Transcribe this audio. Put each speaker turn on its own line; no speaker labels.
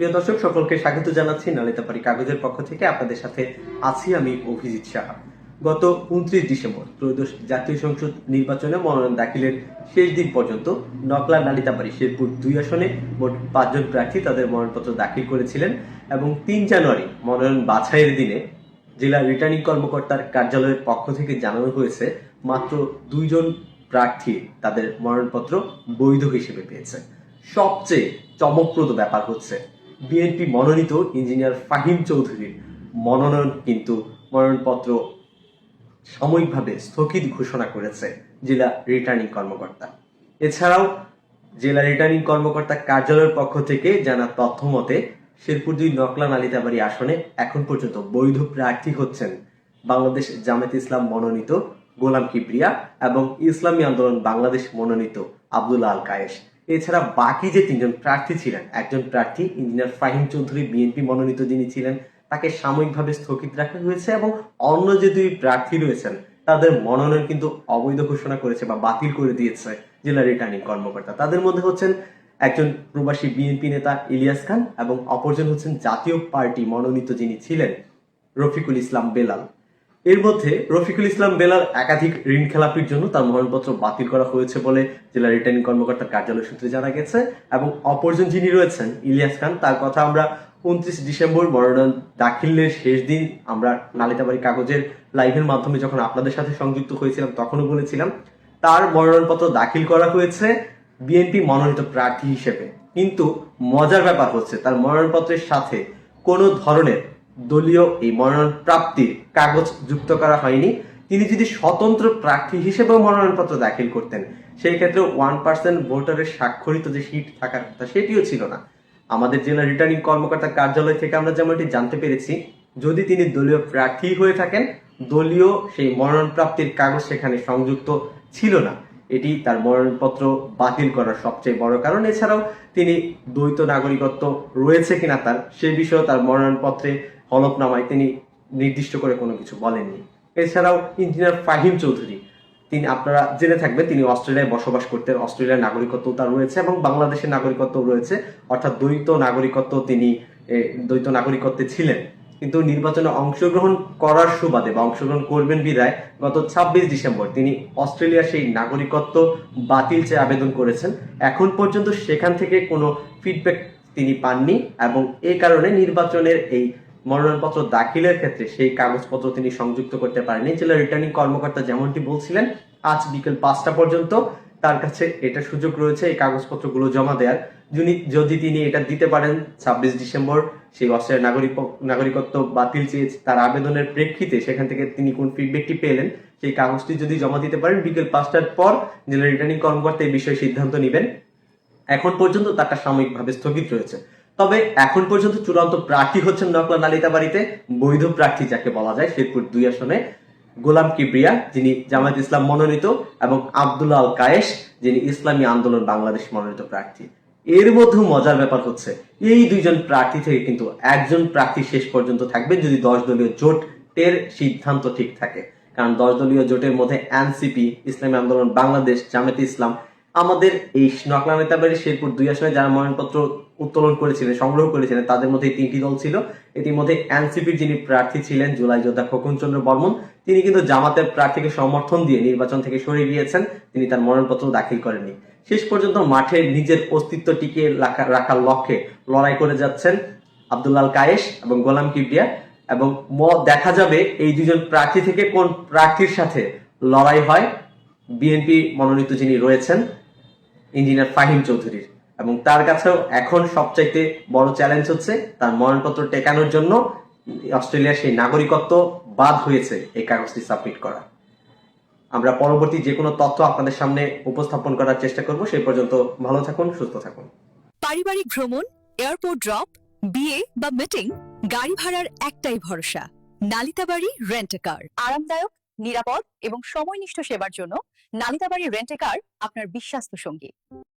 প্রিয় দর্শক, সকলকে স্বাগত জানাচ্ছি নালিতাপাড়ি কাগজের পক্ষ থেকে। আপনাদের সাথে আছি আমি অভিজিৎ সাহা। গত উনত্রিশ ডিসেম্বর ত্রয়োদশ জাতীয় সংসদ নির্বাচনে মনোনয়ন দাখিলের শেষ দিন পর্যন্ত নকলা নালিতাবাড়ি শেরপুর দুই আসনে মোট পাঁচজন প্রার্থী তাদের মনোনয়নপত্র দাখিল করেছিলেন এবং তিন জানুয়ারি মনোনয়ন বাছাইয়ের দিনে জেলা রিটার্নিং কর্মকর্তার কার্যালয়ের পক্ষ থেকে জানানো হয়েছে, মাত্র দুইজন প্রার্থী তাদের মনোনয়নপত্র বৈধ হিসেবে পেয়েছে। সবচেয়ে চমকপ্রদ ব্যাপার হচ্ছে বিএনপি মনোনীত ইঞ্জিনিয়ার ফাহিম চৌধুরীর মনোনয়ন কিন্তু মনোনয়নপত্র সাময়িকভাবে স্থগিত ঘোষণা করেছে জেলা রিটার্নিং কর্মকর্তা। এছাড়াও জেলা রিটার্নিং কর্মকর্তা কার্যালয়ের পক্ষ থেকে জানা তথ্য মতে, শেরপুর দুই নকলা নালিতাবাড়ি আসনে এখন পর্যন্ত বৈধ প্রার্থী হচ্ছেন বাংলাদেশ জামাত ইসলাম মনোনীত গোলাম কিবরিয়া এবং ইসলামী আন্দোলন বাংলাদেশ মনোনীত আব্দুল্লাহ আল কায়েস। এছাড়া বাকি যে তিনজন প্রার্থী ছিলেন, একজন প্রার্থী ইঞ্জিনিয়ার ফাহিম চৌধুরী বিএনপি মনোনীত যিনি ছিলেন, তাকে সাময়িকভাবে স্থগিত রাখা হয়েছে এবং অন্য যে দুই প্রার্থী রয়েছেন, তাদের মনোনয়ন কিন্তু অবৈধ ঘোষণা করেছে বা বাতিল করে দিয়েছে জেলা রিটার্নিং কর্মকর্তা। তাদের মধ্যে হচ্ছেন একজন প্রবাসী বিএনপি নেতা ইলিয়াস খান এবং অপরজন হচ্ছেন জাতীয় পার্টি মনোনীত যিনি ছিলেন, রফিকুল ইসলাম বেলাল। এর মধ্যে রফিকুল ইসলাম বেলার একাধিক ঋণ খেলাপির জন্য তার মনোনয়নপত্র বাতিল করা হয়েছে বলে জেলা রিটার্নিং কর্মকর্তার কার্যালয় সূত্রে জানা গেছে, এবং অপরজন যিনি রয়েছেন, ইলিয়াস খান, তার কথা আমরা উনত্রিশ ডিসেম্বর মনোনয়ন দাখিলের শেষ দিন আমরা নালিতাবাড়ি কাগজের লাইভের মাধ্যমে যখন আপনাদের সাথে সংযুক্ত হয়েছিলাম, তখনও বলেছিলাম, তার মনোনয়নপত্র দাখিল করা হয়েছে বিএনপি মনোনীত প্রার্থী হিসেবে। কিন্তু মজার ব্যাপার হচ্ছে, তার মনোনয়নপত্রের সাথে কোনো ধরনের দলীয় এই মনোনয়ন প্রাপ্তির কাগজ যুক্ত করা হয়নি। তিনি যদি স্বতন্ত্র প্রার্থী হিসেবেও মনোনয়নপত্র দাখিল করতেন, সেই ক্ষেত্রে ওয়ান পার্সেন্ট ভোটারের স্বাক্ষরিত যে সিট থাকার কথা সেটিও ছিল না। আমাদের জেলা রিটার্নিং কর্মকর্তা কার্যালয় থেকে আমরা যেমনটি জানতে পেরেছি, যদি তিনি দলীয় প্রার্থী হয়ে থাকেন, দলীয় সেই মনোনয়ন প্রাপ্তির কাগজ সেখানে সংযুক্ত ছিল না। এটি তার মনোনয়নপত্র বাতিল করার সবচেয়ে বড় কারণ। এছাড়াও তিনি দ্বৈত নাগরিকত্ব রয়েছে কিনা তার, সে বিষয়ে তার মনোনয়নপত্রে হলফনামায় তিনি নির্দিষ্ট করে কোনো কিছু বলেননি। এছাড়াও ইঞ্জিনিয়ার ফাহিম চৌধুরী, তিনি আপনারা জেনে থাকবেন, তিনি অস্ট্রেলিয়ায় বসবাস করতেন, অস্ট্রেলিয়ার নাগরিকত্ব তার রয়েছে এবং বাংলাদেশের নাগরিকত্ব রয়েছে। অর্থাৎ দ্বৈত নাগরিকত্ব তিনি দ্বৈত নাগরিকত্বে ছিলেন। কিন্তু নির্বাচনে অংশগ্রহণ করার সুবাদে বা অংশগ্রহণ করবেন বিদায় গত ছাব্বিশ ডিসেম্বর তিনি অস্ট্রেলিয়ার সেই নাগরিকত্ব বাতিল চেয়ে আবেদন করেছেন। এখন পর্যন্ত সেখান থেকে কোনো ফিডব্যাক তিনি পাননি এবং এ কারণে নির্বাচনের এই মনোনয়নপত্র দাখিলের ক্ষেত্রে সেই কাগজপত্র তিনি সংযুক্ত করতে পারেননি। জেলা রিটার্নিং কর্মকর্তা যেমনটি বলছিলেন, আজ বিকেল পাঁচটা পর্যন্ত তার কাছে এটা সুযোগ রয়েছে, এই কাগজপত্রগুলো জমা দেওয়ার যদি তিনি এটা দিতে পারেন, ছাব্বিশ ডিসেম্বর, সেই অস্ট্রেলিয়ার নাগরিক নাগরিকত্ব বাতিল চেয়ে তার আবেদনের প্রেক্ষিতে সেখান থেকে তিনি কোন ফিডব্যাকটি পেলেন, সেই কাগজটি যদি জমা দিতে পারেন, বিকেল পাঁচটার পর জেলা রিটার্নিং কর্মকর্তা এই বিষয়ে সিদ্ধান্ত নেবেন। এখন পর্যন্ত তারটা সাময়িকভাবে স্থগিত রয়েছে। তবে এখন পর্যন্ত চূড়ান্ত প্রার্থী হচ্ছেন নকলা নালিতাবাড়িতে, বৈধ প্রার্থী যাকে বলা যায়, শেরপুর দুই আসনে। গোলাম কিবরিয়া, যিনি জামায়াত ইসলাম মনোনীত, এবং আবদুল আল কায়েস যিনি ইসলামী আন্দোলন বাংলাদেশ মনোনীত প্রার্থী। এর মধ্যেও মজার ব্যাপার হচ্ছে, এই দুইজন প্রার্থী থেকে কিন্তু একজন প্রার্থী শেষ পর্যন্ত থাকবে যদি দশ দলীয় জোটের সিদ্ধান্ত ঠিক থাকে। কারণ দশ দলীয় জোটের মধ্যে এনসিপি, ইসলামী আন্দোলন, বাংলাদেশ, জামায়াতে ইসলাম আমাদের এই নকলা নেতাবাড়ি শেরপুর দুই আসনে যারা মনোনয়নপত্র উত্তোলন করেছিলেন সংগ্রহ করেছিলেন তাদের মধ্যে তিনটি দল ছিল। এটির মধ্যে এনসিপির যিনি প্রার্থী ছিলেন জুলাই যোদ্ধা খোকন চন্দ্র বর্মন, তিনি কিন্তু জামাতের প্রার্থীকে সমর্থন দিয়ে নির্বাচন থেকে সরে গিয়েছেন তিনি তার মনোনয়নপত্র দাখিল করেননি। শেষ পর্যন্ত মাঠে নিজের অস্তিত্ব টিকিয়ে রাখা- রাখার লক্ষ্যে লড়াই করে যাচ্ছেন আব্দুল্লাল কায়েস এবং গোলাম কিবরিয়া। এবং দেখা যাবে এই দুজন প্রার্থী থেকে কোন প্রার্থীর সাথে লড়াই হয়। বিএনপি মনোনীত যিনি রয়েছেন ইঞ্জিনিয়ার ফাহিম চৌধুরীর। এবং তার কাছেও এখন সবচাইতে বড় চ্যালেঞ্জ হচ্ছে তার মনোনয়নপত্র টেকানোর জন্য অস্ট্রেলিয়ার সেই নাগরিকত্ব বাদ হয়েছে এই কাগজটি সাবমিট করা। আমরা পরবর্তী যে কোনো তথ্য আপনাদের সামনে উপস্থাপন করার চেষ্টা করব। সেই পর্যন্ত ভালো থাকুন, সুস্থ থাকুন।
পারিবারিক ভ্রমণ এয়ারপোর্ট ড্রপ বিয়ে বা মিটিং গাড়ি ভাড়ার একটাই ভরসা, নালিতাবাড়ি রেন্ট কার আরামদায়ক, নিরাপদ এবং সময়নিষ্ঠ সেবার জন্য নালিতাবাড়ি রেন্টে কার আপনার বিশ্বাস্ত সঙ্গী।